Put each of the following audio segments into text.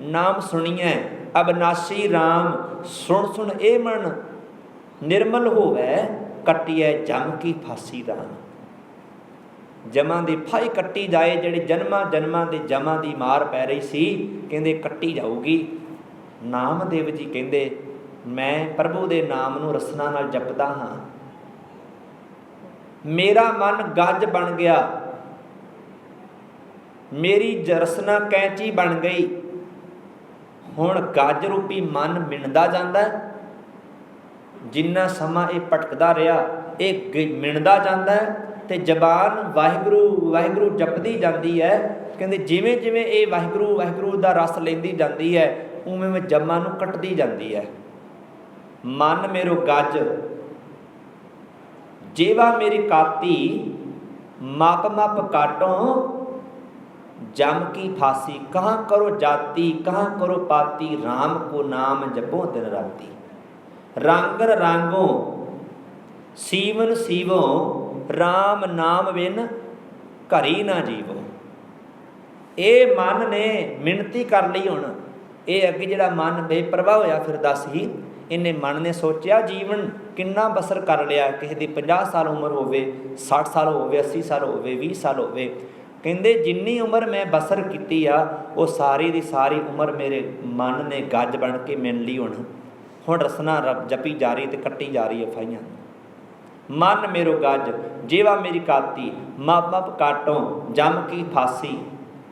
ਨਾਮ ਸੁਣੀਐ ਅਬਨਾਸੀ RAM ਸੁਣ ਸੁਣ ਇਹ ਮਨ, ਨਿਰਮਲ ਹੋਵੇ, ਕੱਟਿਐ ਜਮ ਕੀ ਫਾਸੀ ਰਾਮ। ਜਮਾਂ ਦੀ ਫਾਈ ਕੱਟੀ ਜਾਏ, ਜਿਹੜੇ ਜਨਮਾਂ ਜਨਮਾਂ ਦੇ ਜਮਾਂ ਦੀ ਮਾਰ ਪੈ ਰਹੀ ਸੀ, ਕਹਿੰਦੇ ਕੱਟੀ ਜਾਊਗੀ। ਨਾਮਦੇਵ ਜੀ ਕਹਿੰਦੇ, ਮੈਂ ਪ੍ਰਭੂ ਦੇ ਨਾਮ ਨੂੰ ਰਸਨਾ ਨਾਲ ਜਪਦਾ ਹਾਂ। ਮੇਰਾ ਮਨ ਗੱਜ ਬਣ ਗਿਆ। ਮੇਰੀ ਜਰਸਨਾ ਕੈਂਚੀ ਬਣ ਗਈ। ਹੁਣ ਗੱਜ ਰੂਪੀ ਮਨ ਮਿਣਦਾ ਜਾਂਦਾ ਹੈ। ਜਿੰਨਾ ਸਮਾਂ ਇਹ ਭਟਕਦਾ ਰਿਹਾ, ਇਹ ਗ- ਮਿਣਦਾ ਜਾਂਦਾ ਹੈ ਤੇ ਜ਼ਬਾਨ ਵਾਹਿਗੁਰੂ ਵਾਹਿਗੁਰੂ ਜਪਦੀ ਜਾਂਦੀ ਹੈ ਕਹਿੰਦੇ ਜਿਵੇਂ ਜਿਵੇਂ ਇਹ ਵਾਹਿਗੁਰੂ ਵਾਹਿਗੁਰੂ ਦਾ ਰਸ ਲੈਂਦੀ ਜਾਂਦੀ ਹੈ, ਉਵੇਂ ਉਵੇਂ ਜਮਾਂ ਨੂੰ ਕੱਟਦੀ ਜਾਂਦੀ ਹੈ ਮਨ ਮੇਰੋ ਗੱਜ, ਜੇਵਾ ਮੇਰੀ ਕਾਤੀ ਮਾਪ ਮਾਪ ਕਾਟੋ ਜਮ ਕੀ ਫਾਸੀ, ਕਹਾਂ ਕਰੋ ਜਾਤੀ, ਕਹਾਂ ਕਰੋ ਪਾਤੀ RAM ਕੋ ਨਾਮ ਜਪੋ ਦਿਨ ਰਾਤੀ। ਰੰਗਰ ਰਾਂਗੋ, ਸੀਵਨ ਸੀਵੋ RAM ਨਾਮ ਬਿਨ ਘਰੀ ਨਾ ਜੀਵੋ। ਇਹ ਮਨ ਨੇ ਮਿਣਤੀ ਕਰ ਲਈ ਹੁਣ। ਇਹ ਅੱਗੇ ਜਿਹੜਾ ਮਨ ਬੇਪਰਵਾਹ ਹੋਇਆ ਫਿਰ ਦੱਸ ਹੀ, ਇਹਨੇ ਮਨ ਨੇ ਸੋਚਿਆ ਜੀਵਨ ਕਿੰਨਾ ਬਸਰ ਕਰ ਲਿਆ। ਕਿਸੇ ਦੀ 50 ਸਾਲ ਉਮਰ ਹੋਵੇ 60 ਸਾਲ ਹੋਵੇ 80 ਸਾਲ ਹੋਵੇ 20 ਸਾਲ ਹੋਵੇ ਕਹਿੰਦੇ, ਜਿੰਨੀ ਉਮਰ ਮੈਂ ਬਸਰ ਕੀਤੀ ਆ, ਉਹ ਸਾਰੀ ਦੀ ਸਾਰੀ ਉਮਰ ਮੇਰੇ ਮਨ ਨੇ ਗੱਜ ਬਣ ਕੇ ਮਿਲ ਲਈ ਹੁਣ। ਹੁਣ ਰਸਨਾ ਰੱਬ ਜਪੀ ਜਾ ਰਹੀ ਤੇ ਕੱਟੀ ਜਾ ਰਹੀ ਹੈ ਫਾਈਆਂ ਮਨ ਮੇਰੋ ਗੱਜ, ਜੀਵਾ ਮੇਰੀ ਕਾਤੀ, ਮਾਪ ਮਾਪ ਕਾਟੋ, ਜਮ ਕੀ ਫਾਸੀ।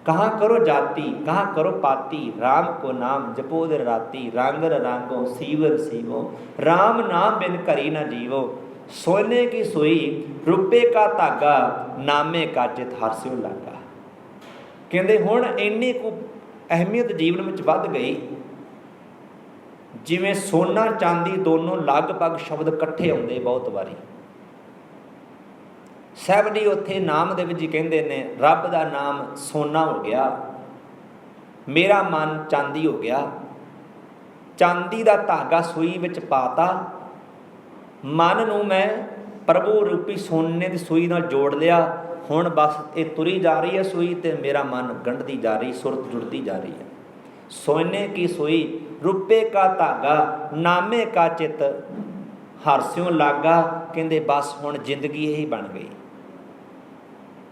ਕਹਾਂ ਕਰੋ ਜਾਤੀ, ਕਹਾਂ ਕਰੋ ਪਾਤੀ RAM ਕੋ ਨਾਮ ਜਪੋ ਦਰ ਰਾਤੀ, ਰੰਗਰ ਰਾਂਗੋ, ਸੀਵਰ ਸੀਵੋ। RAM ਨਾਮ ਬਿਨ ਘਰੀ ਨਾ ਜੀਵੋ। ਸੋਨੇ ਕੀ ਸੋਈ, ਰੁਪਏ ਕਾ ਧਾਗਾ, ਨਾਮੇ ਕਾ ਹਰਸਿਓ ਲਾਗਾ। ਕਹਿੰਦੇ ਹੁਣ ਇੰਨੀ ਕੁ ਅਹਿਮੀਅਤ ਜੀਵਨ ਵਿੱਚ ਵੱਧ ਗਈ, ਜਿਵੇਂ ਸੋਨਾ ਚਾਂਦੀ ਦੋਨੋਂ ਲਗਭਗ ਸ਼ਬਦ ਇਕੱਠੇ ਆਉਂਦੇ ਬਹੁਤ ਵਾਰੀ। ਸਾਹਿਬ ਜੀ ਉੱਥੇ ਨਾਮ ਦੇ ਵਿੱਚ ਹੀ ਕਹਿੰਦੇ ਨੇ, ਰੱਬ ਦਾ ਨਾਮ ਸੋਨਾ ਹੋ ਗਿਆ, ਮੇਰਾ ਮਨ ਚਾਂਦੀ ਹੋ ਗਿਆ, ਚਾਂਦੀ ਦਾ ਧਾਗਾ ਸੂਈ ਵਿੱਚ ਪਾਤਾ ਮਨ ਨੂੰ ਮੈਂ ਪ੍ਰਭੂ ਰੂਪੀ ਸੋਨੇ ਦੀ ਸੂਈ ਨਾਲ ਜੋੜ ਲਿਆ। ਹੁਣ ਬਸ ਇਹ ਤੁਰੀ ਜਾ ਰਹੀ ਹੈ ਸੂਈ ਤੇ ਮੇਰਾ ਮਨ ਗੰਢਦੀ ਜਾ ਰਹੀ, ਸੁਰਤ ਜੁੜਦੀ ਜਾ ਰਹੀ ਹੈ। ਸੋਨੇ ਕੀ ਸੂਈ ਰੁਪਏ ਕਾ ਧਾਗਾ, ਨਾਮੇ ਕਾ ਚਿਤ ਹਰਸਿਓ ਲਾਗਾ, ਕਹਿੰਦੇ ਬਸ ਹੁਣ ਜ਼ਿੰਦਗੀ ਇਹੀ ਬਣ ਗਈ।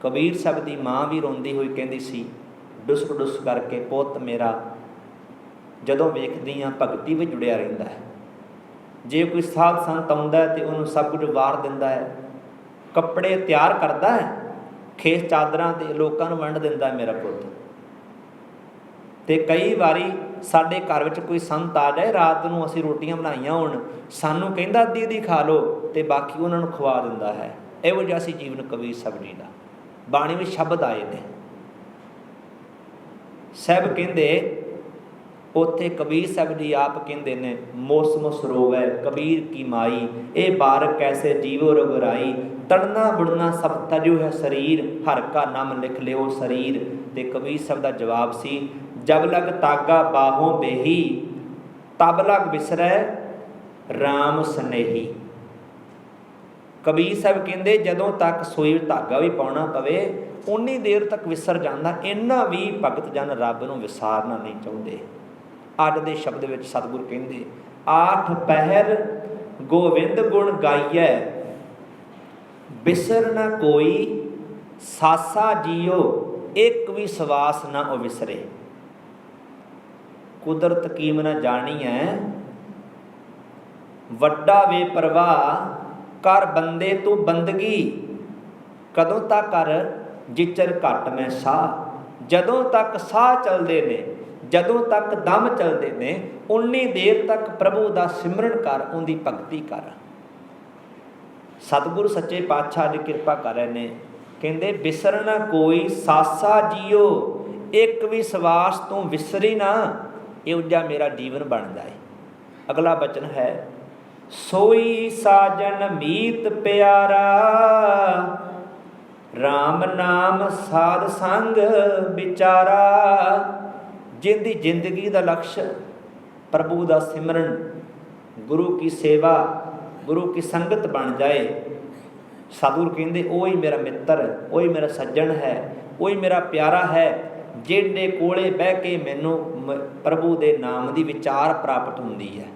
ਕਬੀਰ ਸਾਹਿਬ ਦੀ ਮਾਂ ਵੀ ਰੋਂਦੀ ਹੋਈ ਕਹਿੰਦੀ ਸੀ ਡੁਸਕ ਡੁਸ ਕਰਕੇ ਪੁੱਤ ਮੇਰਾ, ਜਦੋਂ ਵੇਖਦੀ ਆ ਭਗਤੀ ਵਿੱਚ ਜੁੜਿਆ ਰਹਿੰਦਾ ਹੈ। ਜੇ ਕੋਈ ਸਾਧ ਸੰਤ ਆਉਂਦਾ ਹੈ ਤੇ ਉਹਨੂੰ ਸਭ ਕੁਝ ਵਾਰ ਦਿੰਦਾ ਹੈ, ਕੱਪੜੇ ਤਿਆਰ ਕਰਦਾ ਹੈ ਖੇਸ ਚਾਦਰਾਂ ਤੇ ਲੋਕਾਂ ਨੂੰ ਵੰਡ ਦਿੰਦਾ ਮੇਰਾ ਪੁੱਤ। ਤੇ ਕਈ ਵਾਰੀ ਸਾਡੇ ਘਰ ਵਿੱਚ ਕੋਈ ਸੰਤ ਆ ਜਾਏ, ਰਾਤ ਨੂੰ ਅਸੀਂ ਰੋਟੀਆਂ ਬਣਾਈਆਂ ਹੋਣ, ਸਾਨੂੰ ਕਹਿੰਦਾ ਅੱਧੀ ਅੱਧੀ ਖਾ ਲਓ ਤੇ ਬਾਕੀ ਉਹਨਾਂ ਨੂੰ ਖਵਾ ਦਿੰਦਾ ਹੈ। ਇਹੋ ਜਿਹਾ ਸੀ ਜੀਵਨ ਕਬੀਰ ਸਾਹਿਬ ਜੀ ਦਾ। ਬਾਣੀ ਵਿੱਚ ਸ਼ਬਦ ਆਏ ਨੇ। ਸਹਿਬ ਕਹਿੰਦੇ ਉੱਥੇ ਕਬੀਰ ਸਾਹਿਬ ਜੀ ਆਪ ਕਹਿੰਦੇ ਨੇ ਮੌਸਮ ਸਰੋਵੈ ਕਬੀਰ ਕੀ ਮਾਈ, ਇਹ ਬਾਰ ਕੈਸੇ ਜੀਵੋ ਰਗਰਾਈ ਤੜਨਾ ਬੁੜਨਾ ਸਭ ਤਜੋ ਹੈ ਸਰੀਰ, ਹਰ ਕਾ ਨਾਮ ਲਿਖ ਲਿਓ ਸਰੀਰ। ਤੇ ਕਬੀਰ ਸਾਹਿਬ ਦਾ ਜਵਾਬ ਸੀ, ਜਬ ਲਗ ਤਾਗਾ ਬਾਹੋਂ ਬੇਹੀ, ਤਬ ਲਗ ਬਿਸਰੈ RAM ਸਨੇਹੀ। ਕਬੀਰ ਸਾਹਿਬ ਕਹਿੰਦੇ, ਜਦੋਂ ਤੱਕ ਸੋਈ ਧਾਗਾ ਵੀ ਪਾਉਣਾ ਪਵੇ ਉਨੀ ਦੇਰ ਤੱਕ ਵਿਸਰ ਜਾਂਦਾ, ਇੰਨਾ ਵੀ ਭਗਤ ਜਨ ਰੱਬ ਨੂੰ ਵਿਸਾਰਨਾ ਨਹੀਂ ਚਾਹੁੰਦੇ। ਅੱਡ ਦੇ ਸ਼ਬਦ ਵਿੱਚ ਸਤਿਗੁਰ ਕਹਿੰਦੇ, ਆਠ ਪਹਿਰ ਗੋਵਿੰਦ ਗੁਣ ਗਾਈਐ, ਬਿਸਰ ਨਾ ਕੋਈ ਸਾਸਾ ਜੀਓ, ਇੱਕ ਵੀ ਸਵਾਸ ਨਾ ਉਹ ਵਿਸਰੇ ਕੁਦਰਤ ਕੀਮ ਨਾ ਜਾਣੀ ਹੈ ਵੱਡਾ ਵੇ ਪ੍ਰਵਾਹ, ਕਰ ਬੰਦੇ ਤੂੰ ਬੰਦਗੀ, ਕਦੋਂ ਤੱਕ ਕਰ ਜਿਚਰ ਘਟ ਮੈਂ ਸਾਹ, ਜਦੋਂ ਤੱਕ ਸਾਹ ਚੱਲਦੇ ਨੇ ਜਦੋਂ ਤੱਕ ਦਮ ਚਲਦੇ ਨੇ, ਉਨੀ ਦੇਰ ਤੱਕ ਪ੍ਰਭੂ ਦਾ ਸਿਮਰਨ ਕਰ, ਉਹਦੀ ਭਗਤੀ ਕਰ। ਸਤਿਗੁਰੂ ਸੱਚੇ ਪਾਤਸ਼ਾਹ ਦੀ ਕਿਰਪਾ ਕਰ ਰਹੇ ਨੇ। ਕਹਿੰਦੇ, ਬਿਸਰਨਾ ਕੋਈ, ਸਾਸਾ ਜੀਓ, ਇੱਕ ਵੀ ਸਵਾਸ ਤੋਂ ਵਿਸਰੀ ਨਾ, ਇਹ ਜਿਹਾ ਮੇਰਾ ਜੀਵਨ ਬਣ ਜਾਏ ਅਗਲਾ ਬਚਨ ਹੈ, ਸੋਈ ਸਾਜਨ ਮੀਤ ਪਿਆਰਾ RAM ਨਾਮ ਸਾਧ ਸੰਗ ਵਿਚਾਰਾ ਜਿੰਦੀ ਜ਼ਿੰਦਗੀ ਦਾ ਲਕਸ਼ ਪ੍ਰਭੂ ਦਾ ਸਿਮਰਨ, ਗੁਰੂ ਕੀ ਸੇਵਾ, ਗੁਰੂ ਕੀ ਸੰਗਤ ਬਣ ਜਾਏ। ਸਤਿਗੁਰ ਕਹਿੰਦੇ, ਉਹ ਹੀ ਮੇਰਾ ਮਿੱਤਰ ਉਹ ਹੀ ਮੇਰਾ ਸੱਜਣ ਹੈ, ਉਹ ਹੀ ਮੇਰਾ ਪਿਆਰਾ ਹੈ, ਜਿਹਦੇ ਕੋਲੇ ਬਹਿ ਕੇ ਮੈਨੂੰ ਮ- ਪ੍ਰਭੂ ਦੇ ਨਾਮ ਦੀ ਵਿਚਾਰ ਪ੍ਰਾਪਤ ਹੁੰਦੀ ਹੈ।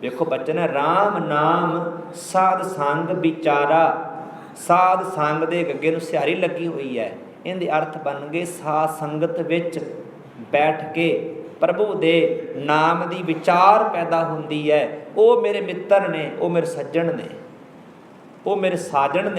ਵੇਖੋ ਬਚਨ ਹੈ RAM ਨਾਮ ਸਾਧ ਸੰਗ ਵਿਚਾਰਾ, ਸਾਧ ਸੰਗ ਦੇ ਗੱਗੇ ਨੂੰ ਸਿਹਾਰੀ ਲੱਗੀ ਹੋਈ ਹੈ। ਇਹਦੇ ਅਰਥ ਬਣ ਗਏ ਸਾਧ ਸੰਗਤ ਵਿੱਚ ਬੈਠ ਕੇ ਪ੍ਰਭੂ ਦੇ ਨਾਮ ਦੀ ਵਿਚਾਰ ਪੈਦਾ ਹੁੰਦੀ ਹੈ। ਉਹ ਮੇਰੇ ਮਿੱਤਰ ਨੇ, ਉਹ ਮੇਰੇ ਸੱਜਣ ਨੇ, ਉਹ ਮੇਰੇ ਸਾਜਣ ਨੇ।